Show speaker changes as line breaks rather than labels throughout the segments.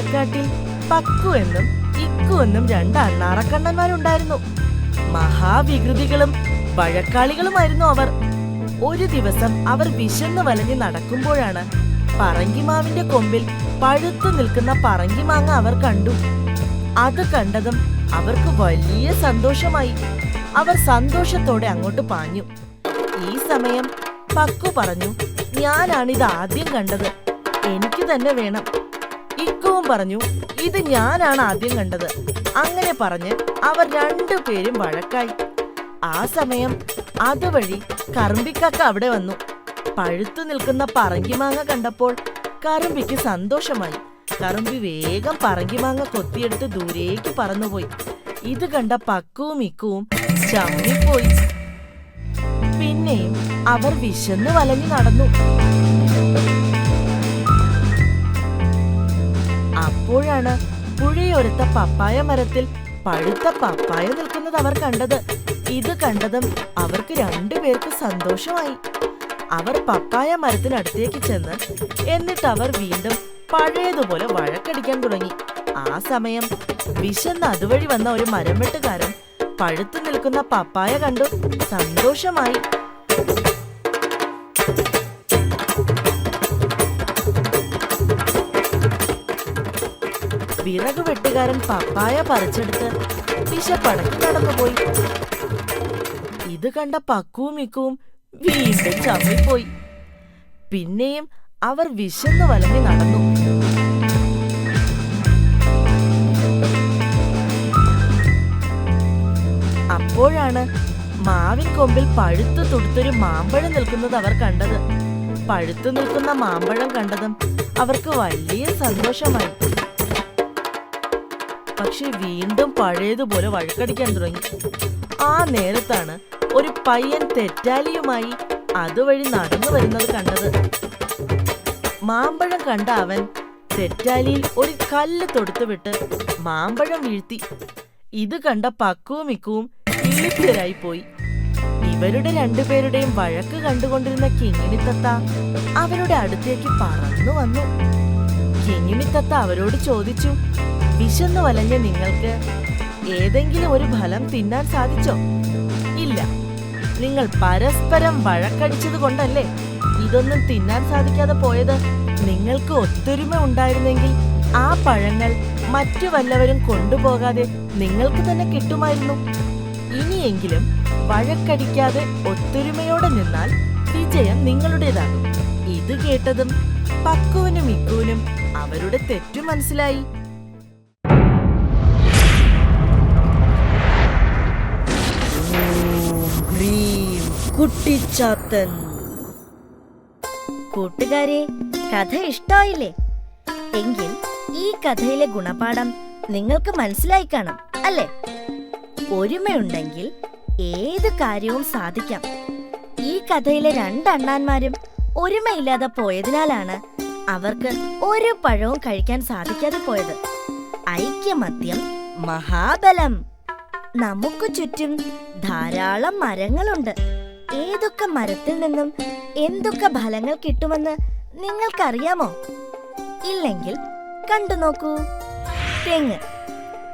വാഴക്കാട്ടിൽ പക്കു എന്നും ഇക്കു എന്നും രണ്ട് അണ്ണാറക്കണ്ണന്മാരുണ്ടായിരുന്നു. മഹാവികൃതികളും വഴക്കാളികളുമായിരുന്നു അവർ. ഒരു ദിവസം അവർ വിശന്ന് വലഞ്ഞ് നടക്കുമ്പോഴാണ് പറങ്കിമാവിന്റെ കൊമ്പിൽ പഴുത്തു നിൽക്കുന്ന പറങ്കിമാങ്ങ അവർ കണ്ടു. അത് കണ്ടതും അവർക്ക് വലിയ സന്തോഷമായി. അവർ സന്തോഷത്തോടെ അങ്ങോട്ട് പാഞ്ഞു. ഈ സമയം പക്കു പറഞ്ഞു ഞാനാണിത് ആദ്യം കണ്ടത്. എനിക്ക് തന്നെ വേണം. ഇക്കവും പറഞ്ഞു ഇത് ഞാനാണ് ആദ്യം കണ്ടത്. അങ്ങനെ പറഞ്ഞ് അവർ രണ്ടുപേരും വഴക്കായി. ആ സമയം അതുവഴി കറുമ്പിക്കക്ക അവിടെ വന്നു. പഴുത്തു നിൽക്കുന്ന പറങ്കിമാങ്ങ കണ്ടപ്പോൾ കറുമ്പിക്ക് സന്തോഷമായി. കറുമ്പി വേഗം പറങ്കിമാങ്ങ കൊത്തിയെടുത്ത് ദൂരേക്ക് പറന്നുപോയി. ഇത് കണ്ട പക്കവും ഇക്കവും ചമ്മിപ്പോയി. പിന്നെയും അവർ വിശന്ന് വലഞ്ഞു നടന്നു. അപ്പോഴാണ് പുഴയൊരുത്ത പപ്പായ മരത്തിൽ പഴുത്ത പപ്പായ നിൽക്കുന്നത് അവർ കണ്ടത്. ഇത് കണ്ടതും അവർക്ക് രണ്ടുപേർക്ക് സന്തോഷമായി. അവർ പപ്പായ മരത്തിനടുത്തേക്ക് ചെന്ന് എന്നിട്ട് അവർ വീണ്ടും പഴയതുപോലെ വഴക്കടിക്കാൻ തുടങ്ങി. ആ സമയം വിശന്ന് അതുവഴി വന്ന ഒരു മരം വെട്ടുകാരൻ പഴുത്തു നിൽക്കുന്ന പപ്പായ കണ്ടു. സന്തോഷമായി. വിറക് വെട്ടുകാരൻ പപ്പായ പറിച്ചെടുത്ത് വിശപ്പടക്കി നടന്നുപോയി ഇത് കണ്ട പക്കുവും മിക്കുവും വീണ്ടും ചമ്മിപ്പോയി. പിന്നെയും അവർ വിശന്നു വലഞ്ഞു നടന്നു. അപ്പോഴാണ് മാവിൻ കൊമ്പിൽ പഴുത്തു തുടുത്തൊരു മാമ്പഴം നിൽക്കുന്നത് അവർ കണ്ടത്. പഴുത്തു നിൽക്കുന്ന മാമ്പഴം കണ്ടതും അവർക്ക് വലിയ സന്തോഷമായി. പക്ഷെ വീണ്ടും പഴയതുപോലെ വഴക്കടിക്കാൻ തുടങ്ങി. ആ നേരത്താണ് ഒരു പയ്യൻ തെറ്റാലിയുമായി അതുവഴി നടന്നു വരുന്നത് കണ്ടത്. മാമ്പഴം കണ്ട അവൻ തെറ്റാലിയിൽ ഒരു കല്ല് തൊടുത്തുവിട്ട് മാമ്പഴം വീഴ്ത്തി. ഇത് കണ്ട പക്കുവും ഇക്കവും ഇളിപ്പിതരായി പോയി. ഇവരുടെ രണ്ടുപേരുടെയും വഴക്ക് കണ്ടുകൊണ്ടിരുന്ന കിങ്ങിണിത്തത്ത അവരുടെ അടുത്തേക്ക് പറന്നു വന്നു. കിങ്ങിണിത്തത്ത അവരോട് ചോദിച്ചു വിശന്നു വലഞ്ഞ നിങ്ങൾക്ക് ഏതെങ്കിലും ഒരു ഫലം തിന്നാൻ സാധിച്ചോ? ഇല്ല. നിങ്ങൾ പരസ്പരം വഴക്കടിച്ചത് കൊണ്ടല്ലേ ഇതൊന്നും തിന്നാൻ സാധിക്കാതെ പോയത്? നിങ്ങൾക്ക് ഒത്തൊരുമ ഉണ്ടായിരുന്നെങ്കിൽ ആ പഴങ്ങൾ മറ്റു വല്ലവരും കൊണ്ടുപോകാതെ നിങ്ങൾക്ക് തന്നെ കിട്ടുമായിരുന്നു. ഇനിയെങ്കിലും വഴക്കടിക്കാതെ ഒത്തൊരുമയോടെ നിന്നാൽ വിജയം നിങ്ങളുടേതാണ്. ഇത് കേട്ടതും പക്കുവിനും ഇക്കുവിനും അവരുടെ തെറ്റു മനസ്സിലായി
കൂട്ടുകാരെ കഥ ഇഷ്ടായില്ലേ എങ്കിൽ ഈ കഥയിലെ ഗുണപാഠം നിങ്ങൾക്ക് മനസ്സിലായി കാണാം അല്ലേ? ഒരുമയുണ്ടെങ്കിൽ ഏത് കാര്യവും സാധിക്കാം. ഈ കഥയിലെ രണ്ടണ്ണാന്മാരും ഒരുമയില്ലാതെ പോയതിനാലാണ് അവർക്ക് ഒരു പഴവും കഴിക്കാൻ സാധിക്കാതെ പോയത്. ഐക്യമത്യം മഹാബലം. നമുക്ക് ചുറ്റും ധാരാളം മരങ്ങളുണ്ട്. ഏതൊക്കെ മരത്തിൽ നിന്നും എന്തൊക്കെ ഫലങ്ങൾ കിട്ടുമെന്ന് നിങ്ങൾക്കറിയാമോ? ഇല്ലെങ്കിൽ കണ്ടു നോക്കൂ. തെങ്ങ്.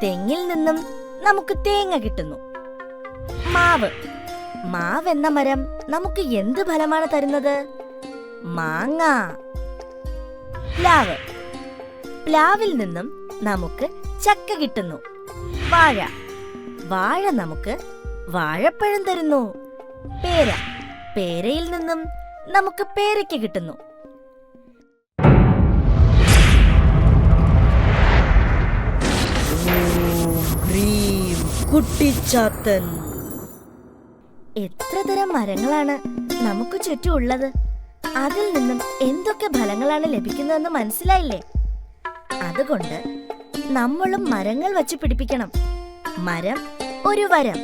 തെങ്ങിൽ നിന്നും നമുക്ക് തേങ്ങ കിട്ടുന്നു. മാവ്. മാവ് എന്ന മരം നമുക്ക് എന്ത് ഫലമാണ് തരുന്നത്? മാങ്ങ. പ്ലാവ്. പ്ലാവിൽ നിന്നും നമുക്ക് ചക്ക കിട്ടുന്നു. വാഴ. വാഴ നമുക്ക് വാഴപ്പഴം തരുന്നു. പേര. പേരയിൽ നിന്നും നമുക്ക് പേരയ്ക്ക് കിട്ടുന്നു.
കുട്ടിച്ചാത്തൻ.
എത്ര തരം മരങ്ങളാണ് നമുക്ക് ചുറ്റുമുള്ളത്? അതിൽ നിന്നും എന്തൊക്കെ ഫലങ്ങളാണ് ലഭിക്കുന്നതെന്ന് മനസ്സിലായില്ലേ? അതുകൊണ്ട് നമ്മളും മരങ്ങൾ വച്ച് പിടിപ്പിക്കണം. മരം ഒരു വരം.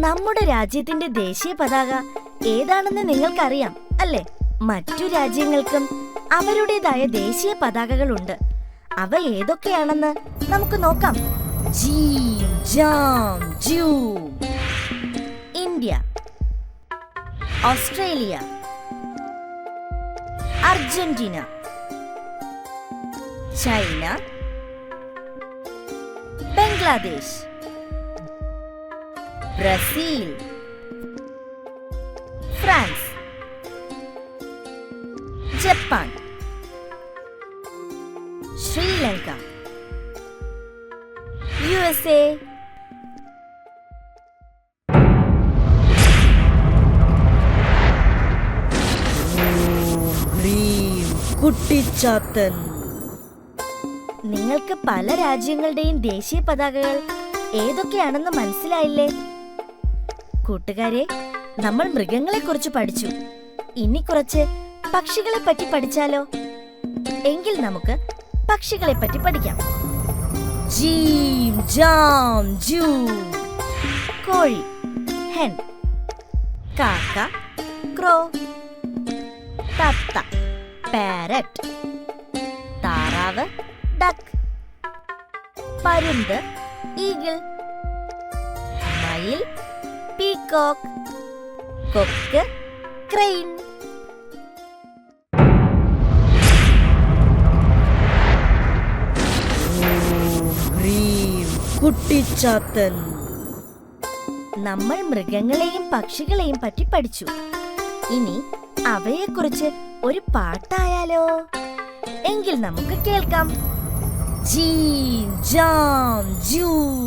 നമ്മുടെ രാജ്യത്തിന്റെ ദേശീയ പതാക ഏതാണെന്ന് നിങ്ങൾക്കറിയാം അല്ലേ? മറ്റു രാജ്യങ്ങൾക്കും അവരുടേതായ ദേശീയ പതാകകളുണ്ട്. അവ ഏതൊക്കെയാണെന്ന് നമുക്ക് നോക്കാം. ജീ ജാം ജൂ India. Australia. Argentina.
China. Bangladesh Brazil France Japan Sri Lanka
USA குட்டிச்சாத்தன்
നിങ്ങൾക്ക് പല രാജ്യങ്ങളുടെയും ദേശീയ പതാകകൾ ഏതൊക്കെയാണെന്ന് മനസ്സിലായില്ലേ? കൂട്ടുകാരെ നമ്മൾ മൃഗങ്ങളെ കുറിച്ച് പഠിച്ചു. ഇനി കുറച്ച് പക്ഷികളെ പറ്റി പഠിച്ചാലോ? എങ്കിൽ നമുക്ക് പക്ഷികളെ പറ്റി പഠിക്കാം. ജീം ജാം ജൂ. കോഴി ഹെൻ. കാക്ക ക്രോ. തത്ത പാരറ്റ്. താറാവ് പരുന്ത് ഈഗിൾ മയിൽ പീകോക്ക് കൊക്ക് ക്രെയിൻ.
കുട്ടിച്ചാത്തൻ.
നമ്മൾ മൃഗങ്ങളെയും പക്ഷികളെയും പറ്റി പഠിച്ചു. ഇനി അവയെക്കുറിച്ച് ഒരു പാട്ടായാലോ? എങ്കിൽ നമുക്ക് കേൾക്കാം. ജീം ജാം ജൂം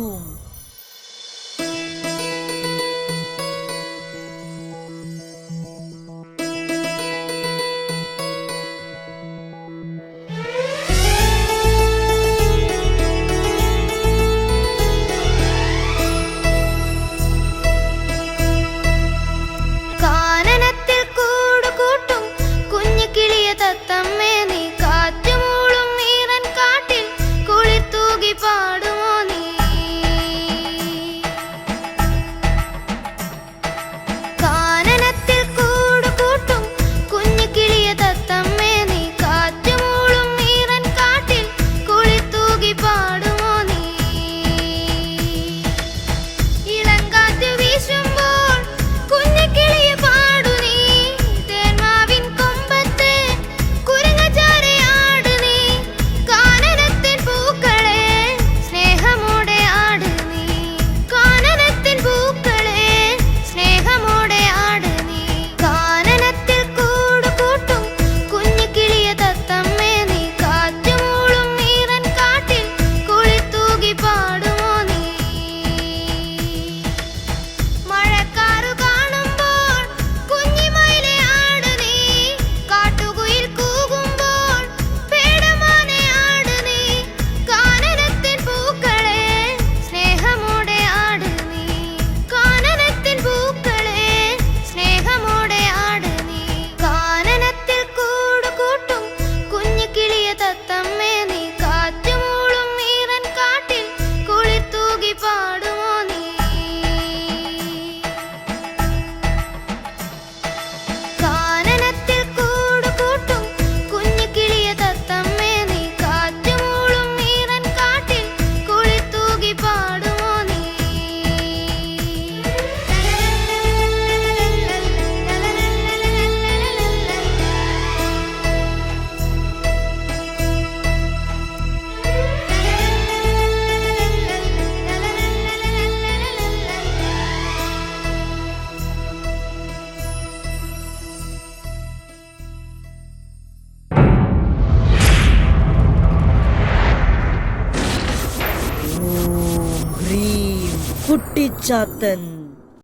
ഹ്രീം കുട്ടിച്ചാത്തൻ